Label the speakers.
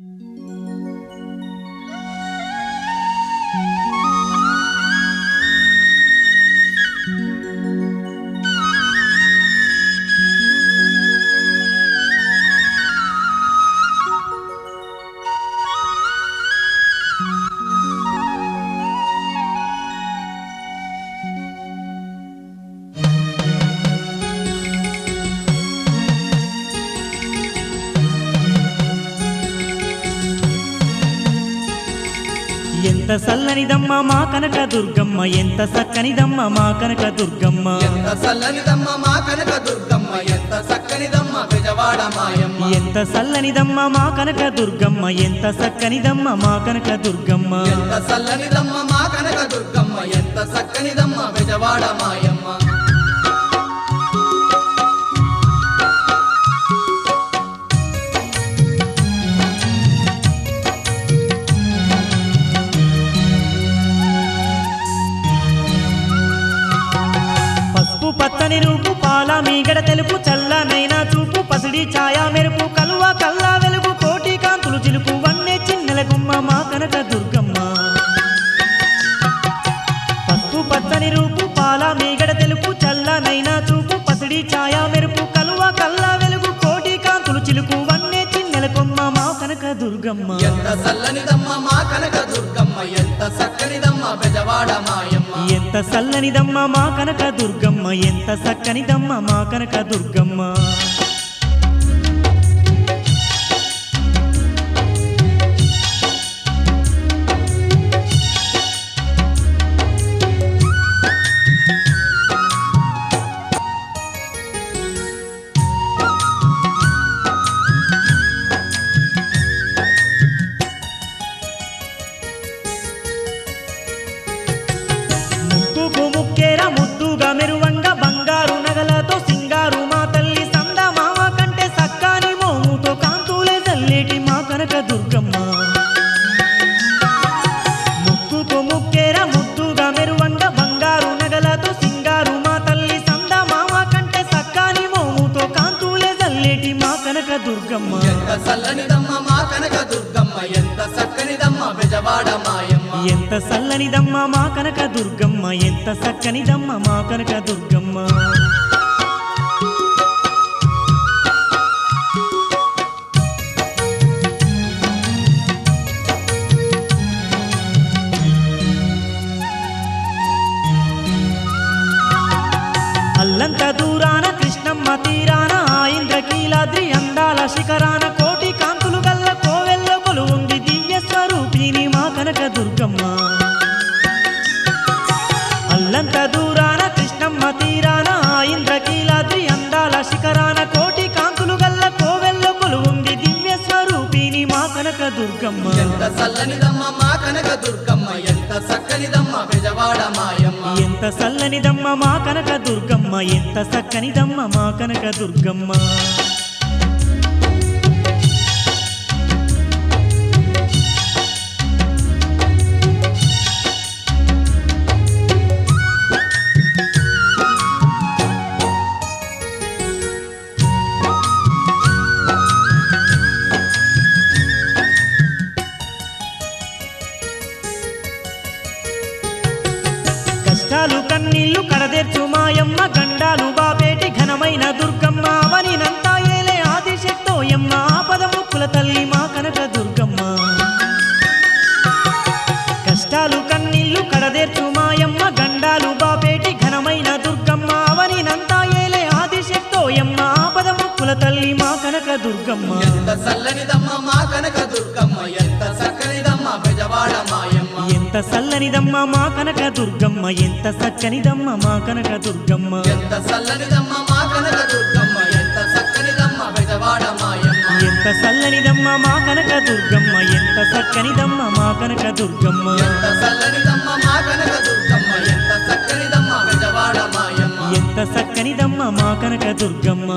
Speaker 1: Mm-hmm. ఎంత సల్లనిదమ్మ మా కనక దుర్గమ్మ. ఎంత సక్కనిదమ్మ మా కనక దుర్గమ్మ.
Speaker 2: ఎంత చల్లనిదమ్మ మా కనక దుర్గమ్మ. ఎంత చక్కనిదమ్మ బెజవాడ మాయమ్మ.
Speaker 1: ఎంత సల్లనిదమ్మ మా కనక దుర్గమ్మ. ఎంత సక్కనిదమ్మ మా కనక దుర్గమ్మ.
Speaker 2: ఎంత చల్లనిదమ్మ మా కనక దుర్గమ్మ. ఎంత చక్కనిదమ్మ బెజవాడ మాయమ్మ.
Speaker 1: పచ్చని రూపు పాల మీగడ తెలుపు చల్లనైనా చూపు పసిడి ఛాయ మెరుపు కలువ కల్లా వెలుగు కోటి కాంతులు చిలుపు వన్నె చిన్నెల గుమ్మ మా కనక దుర్గమ్మ. పసుపు పచ్చని రూపు పాల మీగడ తెలుపు చల్లనైనా చూపు పసిడి ఛాయ మెరుపు కలువ కల్లా వెలుగు కోటి కాంతులు చిలుపు కనక దుర్గమ్మ.
Speaker 2: ఎంత చల్లనిదమ్మ మా కనక దుర్గమ్మ ఎంత చక్కనిదమ్మ బెజవాడ మాయమ్మ.
Speaker 1: ఎంత సల్లనిదమ్మ మా కనక దుర్గమ్మ ఎంత సక్కనిదమ్మ మా కనక దుర్గమ్మ. ముక్కుకు ముక్కేర ముద్దుగా మెరువంగా బంగారు నగలతో సింగారు మా తల్లి సంద మామ కంటే సక్కాని మోముతో కాంతులే మా కనక దుర్గమ్మ.
Speaker 2: ఎంత చల్లనిదమ్మ మా కనక దుర్గమ్మ ఎంత చక్కనిదమ్మ బెజవాడ మాయమ్మ.
Speaker 1: ఎంత సల్లనిదమ్మ మా కనక దుర్గమ్మ ఎంత సక్కనిదమ్మ మా కనక దుర్గమ్మ. దూరాన కృష్ణమ్మ తీరాన ఇంద్రకీలాద్రి అందాల శిఖరాన కోటి కాంతులు గల్ల కోవెల్ల కొలువుంది దివ్య స్వరూపిణి మా కనక దుర్గమ్మ. అల్లంత దూరాన కృష్ణమ్మ తీరాన ఇంద్రకీలాద్రి అందాల శిఖరాన కోటి కాంతులు గల్ల కోవెల్ల కొలువుంది దివ్య స్వరూపిణి మా కనక దుర్గమ్మ.
Speaker 2: ఎంత చల్లనిదమ్మ మా కనక దుర్గమ్మ ఎంత చక్కనిదమ్మ బెజవాడ మాయమ్మ.
Speaker 1: ఎంత సల్లనిదమ్మ మా కనక దుర్గమ్మ ఎంత సక్కనిదమ్మ మా కనక దుర్గమ్మ. కష్టాలు కన్నీళ్ళు కడదెర్చు మాయమ్మ గండాలు బాపేటి ఘనమైన దుర్గమ్మ. అవనినంతా ఏలే ఆదిశక్తోయమ్మ ఆపద ముక్కుల తల్లి మా కనక దుర్గమ్మ. కష్టాలు కన్నీళ్ళు కడదెర్చు మాయమ్మ గండాలు బాపేటి ఘనమైన దుర్గమ్మ. అవనినంతా ఏలే ఆదిశక్తోయమ్మ ఆపద ముక్కుల తల్లి మా కనక దుర్గమ్మ.
Speaker 2: ఎంత సల్లనిదమ్మ మా కనక దుర్గమ్మ ఎంత చక్కనిదమ్మ బెజవాడ
Speaker 1: ఎంత సల్లనిదమ్మ మా కనక దుర్గమ్మ. ఎంత సక్కనిదమ్మ మా కనక దుర్గమ్మ.
Speaker 2: ఎంత చల్లనిదమ్మ మా కనక దుర్గమ్మ. ఎంత చక్కనిదమ్మ బెజవాడ మాయమ్మ
Speaker 1: ఎంత సల్లనిదమ్మ మా కనక దుర్గమ్మ. ఎంత సక్కనిదమ్మ మా కనక దుర్గమ్మ.
Speaker 2: ఎంత చల్లనిదమ్మ మా కనక దుర్గమ్మ. ఎంత చక్కనిదమ్మ బెజవాడ మాయమ్మ
Speaker 1: ఎంత సక్కనిదమ్మ మా కనక దుర్గమ్మ.